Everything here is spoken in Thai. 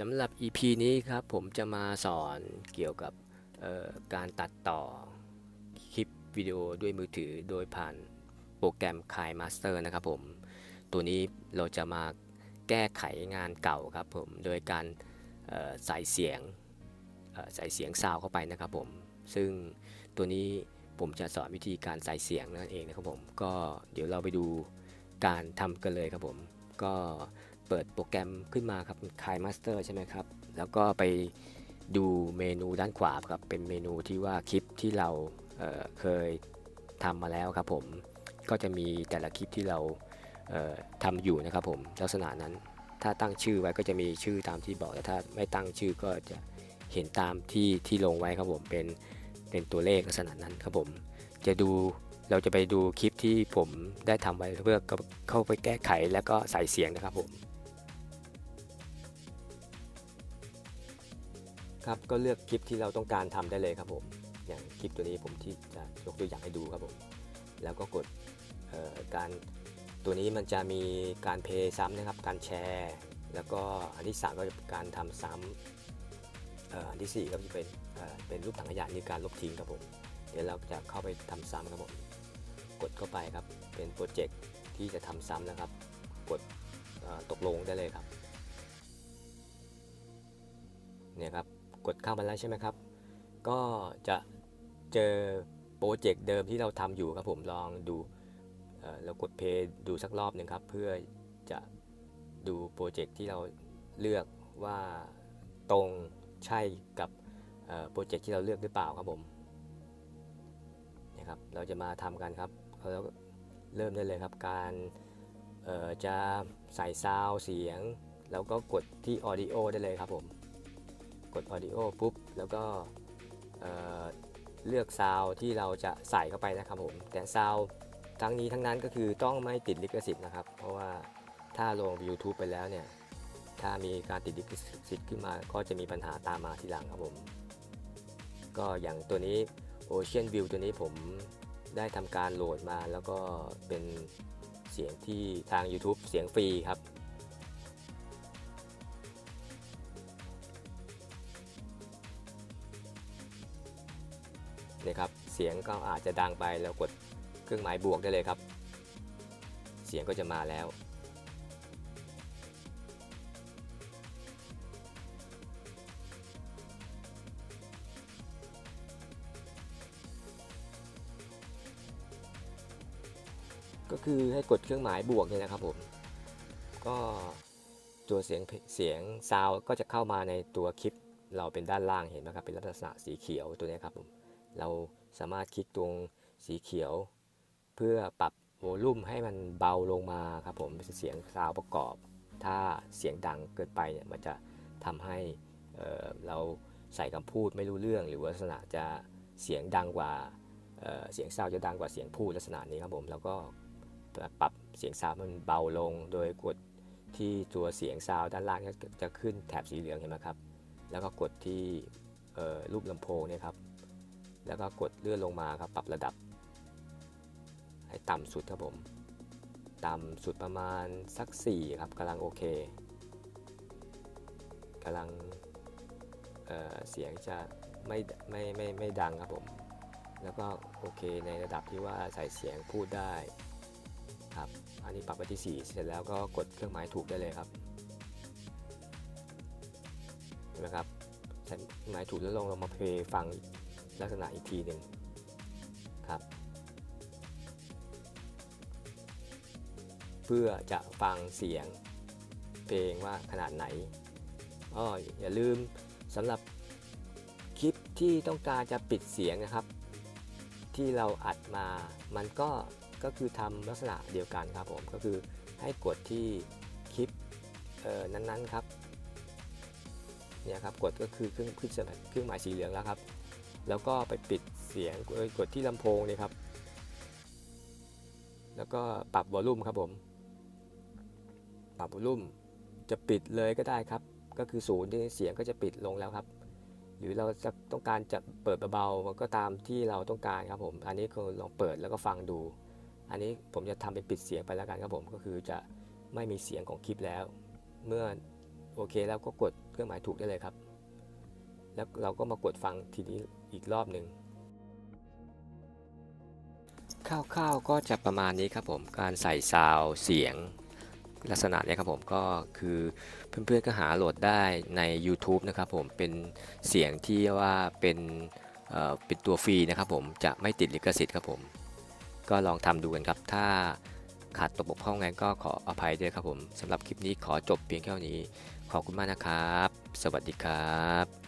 สำหรับ EP นี้ครับผมจะมาสอนเกี่ยวกับการตัดต่อคลิปวิดีโอด้วยมือถือโดยผ่านโปรแกรม k i Master นะครับผม ตัวนี้เราจะมาแก้ไขงานเก่าครับผม โดยการใส่เสียงใส่เสียงซาวเข้าไปนะครับผม ซึ่งตัวนี้ผมจะสอนวิธีการใส่เสียงนั่นเองนะครับผม ก็เดี๋ยวเราไปดูการทำกันเลยครับผม ก็ เปิดโปรแกรมขึ้นมาครับ KineMaster ใช่ไหมครับ แล้วก็ไปดูเมนูด้านขวาครับ เป็นเมนูที่ว่าคลิปที่เราเเคยทำมาแล้วครับผม ก็จะมีแต่ละคลิปที่เราเทำอยู่นะครับผมลักษณะนั้น ถ้าตั้งชื่อไว้ก็จะมีชื่อตามที่บอก แต่ถ้าไม่ตั้งชื่อก็จะเห็นตามที่ที่ลงไว้ครับผม เป็นเป็นตัวเลขลักษณะนั้นครับผม จะดูเราจะไปดูคลิปที่ผมได้ทำไว้เพื่อเข้าไปแก้ไขแล้วก็ใส่เสียงนะครับผม ครับก็เลือกคลิปที่เราต้องการทำได้เลยครับผม อย่างคลิปตัวนี้ผมที่จะยกตัวอย่างให้ดูครับผมแล้วก็กดการตัวนี้มันจะมีการเพย์ซ้ำนะครับ การแชร์ แล้วก็อันที่สามก็จะเป็นการทำซ้ำเอ่ออันที่สี่ก็จะเป็นเป็นรูปถังขยะนี่การลบทิ้งครับผม เดี๋ยวเราจะเข้าไปทำซ้ำครับผม กดเข้าไปครับ เป็นโปรเจกต์ที่จะทำซ้ำนะครับ กดตกลงได้เลยครับ เนี่ยครับ กดเข้ามาแล้วใช่ไหมครับ ก็จะเจอโปรเจกต์เดิมที่เราทำอยู่ครับผมลองดูเเรากดเพย์ดูสักรอบหนึ่งครับ เพื่อจะดูโปรเจกต์ที่เราเลือกว่าตรงใช่กับโปรเจกต์ที่เราเลือกหรือเปล่าครับผมนี่ยครับเราจะมาทำกันครับเราเริ่มได้เลยครับการจะใส่ซาวเสียง แล้วก็กดที่ Audio ได้เลยครับผม กด Audio ปุ๊บ แล้วก็เเลือกซาวที่เราจะใส่เข้าไปนะครับผม แต่ซาวทั้งนี้ทั้งนั้นก็คือต้องไม่ติดลิขสิทธิ์นะครับ เพราะว่าถ้าลง YouTube ไปแล้วเนี่ย ถ้ามีการติดลิขสิทธิ์ขึ้นมา ก็จะมีปัญหาตามมาทีหลังครับผม ก็อย่างตัวนี้ Ocean View ตัวนี้ผมได้ทำการโหลดมาแล้วก็เป็นเสียงที่ทาง YouTube เสียงฟรีครับ นะครับเสียงก็อาจจะดังไปแล้วกดเครื่องหมายบวกได้เลยครับ เสียงก็จะมาแล้ว ก็คือให้กดเครื่องหมายบวกเนี่ยนะครับผมก็ตัวเสียงเสียงซาวก็จะเข้ามาในตัวคลิป เราเป็นด้านล่างเห็นไหมครับเป็นลักษณะสีเขียวตัวนี้ครับผม เราสามารถคลิกตรงสีเขียว เพื่อปรับโวลูมให้มันเบาลงมาครับผมเป็นเสียงซาวประกอบ ถ้าเสียงดังเกินไปเนี่ยมันจะทำให้เเราใส่คำพูดไม่รู้เรื่อง หรือว่าลักษณะจะเสียงดังกว่าเเสียงซาวจะดังกว่าเสียงพูดลักษณะนี้ครับผมแล้วก็ปรับเสียงซาวมันเบาลง โดยกดที่ตัวเสียงซาวด้านล่างจะจะขึ้นแถบสีเหลืองเห็นไหมครับ แล้วก็กดที่รูปลำโพงเนี่ยครับ แล้วก็กดเลื่อนลงมาครับปรับระดับ ให้ต่ำสุดครับผม ต่ำสุดประมาณสัก 4 ครับกำลังโอเคกำลังเเสียงจะไม่ไม่ไม่ไม่ดังครับผม แล้วก็โอเคในระดับที่ว่าใส่เสียงพูดได้ครับ อันนี้ปรับไปที่ 4 เสร็จแล้วก็กดเครื่องหมายถูกได้เลยครับเห็นไหมครับใช้เครื่องหมายถูกแล้วลองเรามาเพลย์ฟัง ลักษณะอีกทีหนึ่งครับ เพื่อจะฟังเสียงเพลงว่าขนาดไหนอ้ออย่าลืมสำหรับคลิปที่ต้องการจะปิดเสียงนะครับ ที่เราอัดมามันก็ก็คือทำลักษณะเดียวกันครับผมก็คือให้กดที่คลิปนั้นๆครับเนี่ยครับกดก็คือเครื่องขึ้นเครื่องหมายสีเหลืองแล้วครับ แล้วก็ไปปิดเสียงเอ้ยกดที่ลำโพงนี่ครับ แล้วก็ปรับวอลลุ่มครับผม ปรับวอลลุ่มจะปิดเลยก็ได้ครับ ก็คือศูนย์ที่เสียงก็จะปิดลงแล้วครับ หรือเราจะต้องการจะเปิดเบาๆก็ตามที่เราต้องการครับผม อันนี้คือลองเปิดแล้วก็ฟังดู อันนี้ผมจะทำเป็นปิดเสียงไปแล้วกันครับผม ก็คือจะไม่มีเสียงของคลิปแล้ว เมื่อโอเคแล้วก็กดเครื่องหมายถูกได้เลยครับ แล้วเราก็มากดฟังทีนี้ อีกรอบหนึ่งคร่าวๆก็จะประมาณนี้ครับผมการใส่ซาวเสียงลักษณะเนี้ยครับผมก็คือเพื่อนๆก็หาโหลดได้ใน YouTube นะครับผมเป็นเสียงที่ว่าเป็นเอ่อเป็นตัวฟรีนะครับผมจะไม่ติดลิขสิทธิ์ครับผม ก็ลองทำดูกันครับ ถ้าขาดตกบกพร่องไงก็ขออภัยด้วยครับผมสำหรับคลิปนี้ขอจบเพียงแค่นี้ ขอบคุณมากนะครับ สวัสดีครับ